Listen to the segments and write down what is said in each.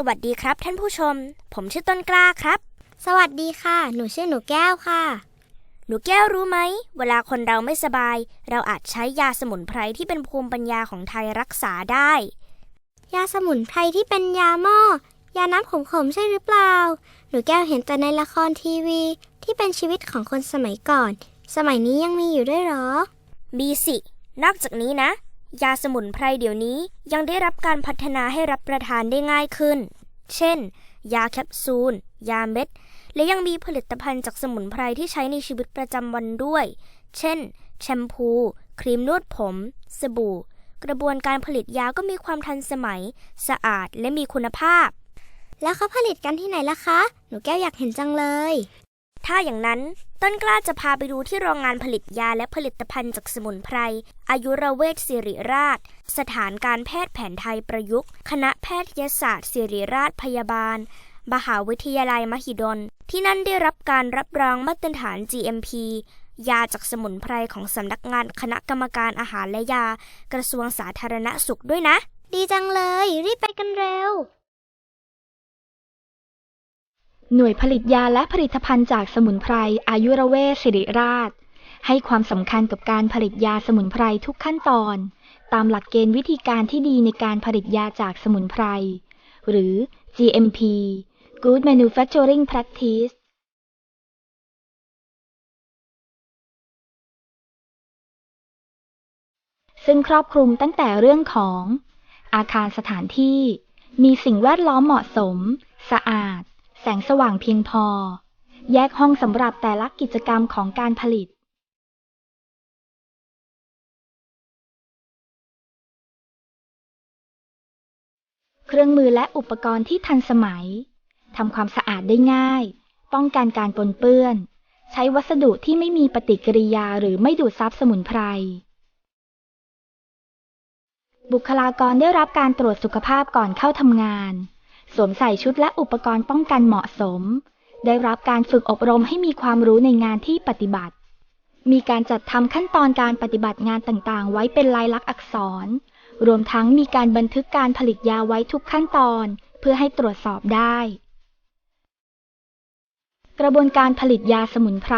สวัสดีครับท่านผู้ชม ผมชื่อต้นกล้าครับ สวัสดีค่ะ หนูชื่อหนูแก้วค่ะ หนูแก้วรู้ไหม เวลาคนเราไม่สบาย เราอาจใช้ยาสมุนไพรที่เป็นภูมิปัญญาของไทยรักษาได้ ยาสมุนไพรที่เป็นยาหม้อ ยาน้ำขมๆใช่หรือเปล่า หนูแก้วเห็นแต่ในละครทีวี ที่เป็นชีวิตของคนสมัยก่อน สมัยนี้ยังมีอยู่ด้วยเหรอ มีสิ นอกจากนี้นะ ยาสมุนไพรเดี๋ยวนี้ยังได้รับการพัฒนาให้รับประทานได้ง่ายขึ้น เช่น ยาแคปซูล ยาเม็ด และยังมีผลิตภัณฑ์จากสมุนไพรที่ใช้ในชีวิตประจำวันด้วย เช่น แชมพู ครีมนวดผม สบู่ กระบวนการผลิตยาก็มีความทันสมัย สะอาดและมีคุณภาพ แล้วเขาผลิตกันที่ไหนล่ะคะ หนูแก้วอยากเห็นจังเลย ถ้าอย่างนั้น ต้นกล้าจะพาไปดูที่โรงงานผลิตยาและผลิตภัณฑ์จากสมุนไพร อายุรเวชสิริราช สถานการแพทย์แผนไทยประยุกต์ คณะแพทยศาสตร์ศิริราชพยาบาล มหาวิทยาลัยมหิดล ที่นั่นได้รับการรับรองมาตรฐาน GMP ยาจากสมุนไพรของสำนักงานคณะกรรมการอาหารและยา กระทรวงสาธารณสุขด้วยนะ ดีจังเลย รีบไปกันเร็ว หน่วยผลิตยาและผลิตภัณฑ์จากสมุนไพร อายุรเวชสิริราช ให้ความสำคัญกับการผลิตยาสมุนไพรทุกขั้นตอน ตามหลักเกณฑ์วิธีการที่ดีในการผลิตยาจากสมุนไพร หรือ GMP Good Manufacturing Practice ซึ่งครอบคลุมตั้งแต่เรื่องของ อาคารสถานที่ มีสิ่งแวดล้อมเหมาะสม สะอาด งสว่างเพียงพอ แยกห้องสำหรับแต่ละกิจกรรมของการผลิตเครื่องมือและอุปกรณ์ที่ทันสมัย ทำความสะอาดได้ง่าย ป้องกันการปนเปื้อน ใช้วัสดุที่ไม่มีปฏิกิริยาหรือไม่ดูดซับสมุนไพร บุคลากรได้รับการตรวจสุขภาพก่อนเข้าทำงาน สวมใส่ชุดและอุปกรณ์ป้องกันเหมาะสม ได้รับการฝึกอบรมให้มีความรู้ในงานที่ปฏิบัติ มีการจัดทำขั้นตอนการปฏิบัติงานต่างๆ ไว้เป็นลายลักษณ์อักษร รวมทั้งมีการบันทึกการผลิตยาไว้ทุกขั้นตอน เพื่อให้ตรวจสอบได้ กระบวนการผลิตยาสมุนไพร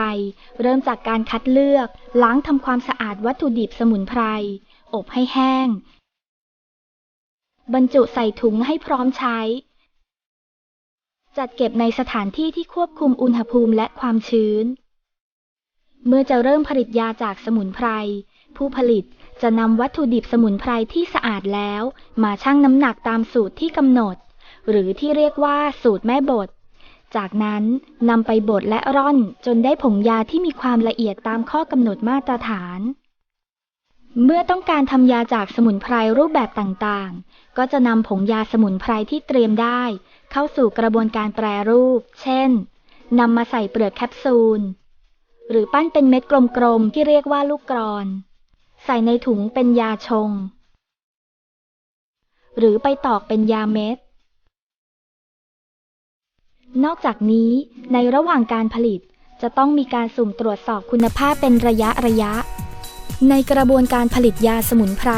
เริ่มจากการคัดเลือก ล้างทำความสะอาดวัตถุดิบสมุนไพร อบให้แห้ง บรรจุใส่ถุงให้พร้อมใช้ จัดเก็บในสถานที่ที่ควบคุมอุณหภูมิและความชื้น เมื่อจะเริ่มผลิตยาจากสมุนไพร ผู้ผลิตจะนำวัตถุดิบสมุนไพรที่สะอาดแล้ว มาชั่งน้ำหนักตามสูตรที่กำหนด หรือที่เรียกว่าสูตรแม่บด จากนั้นนำไปบดและร่อนจนได้ผงยาที่มีความละเอียดตามข้อกำหนดมาตรฐาน เมื่อต้องการทำยาจากสมุนไพรรูปแบบต่างๆ ก็จะนำผงยาสมุนไพรที่เตรียมได้ เข้าสู่กระบวนการแปรรูป เช่น นำมาใส่เปลือกแคปซูล หรือปั้นเป็นเม็ดกลมๆ ที่เรียกว่าลูกกรอน ใส่ในถุงเป็นยาชง หรือไปตอกเป็นยาเม็ด นอกจากนี้ในระหว่างการผลิตจะต้องมีการสุ่มตรวจสอบคุณภาพเป็นระยะระยะ ในกระบวนการผลิตยาสมุนไพร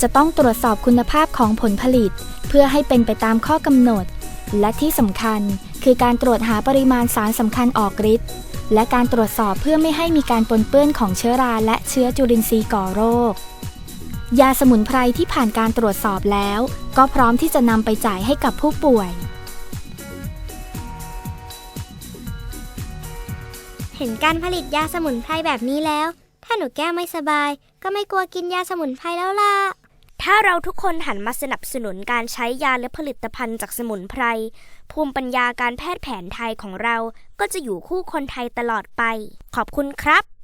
จะต้องตรวจสอบคุณภาพของผลผลิต เพื่อให้เป็นไปตามข้อกำหนด และที่สำคัญคือการตรวจหาปริมาณสารสำคัญออกฤทธิ์และการตรวจสอบเพื่อไม่ให้มีการปนเปื้อนของเชื้อราและเชื้อจุลินทรีย์ก่อโรค ยาสมุนไพรที่ผ่านการตรวจสอบแล้ว ก็พร้อมที่จะนำไปจ่ายให้กับผู้ป่วย เห็นการผลิตยาสมุนไพรแบบนี้แล้ว ถ้าหนูแก้ไม่สบาย ก็ไม่กลัวกินยาสมุนไพรแล้วล่ะ ถ้าเราทุกคนหันมาสนับสนุนการใช้ยาและผลิตภัณฑ์จากสมุนไพร ภูมิปัญญาการแพทย์แผนไทยของเราก็จะอยู่คู่คนไทยตลอดไป ขอบคุณครับ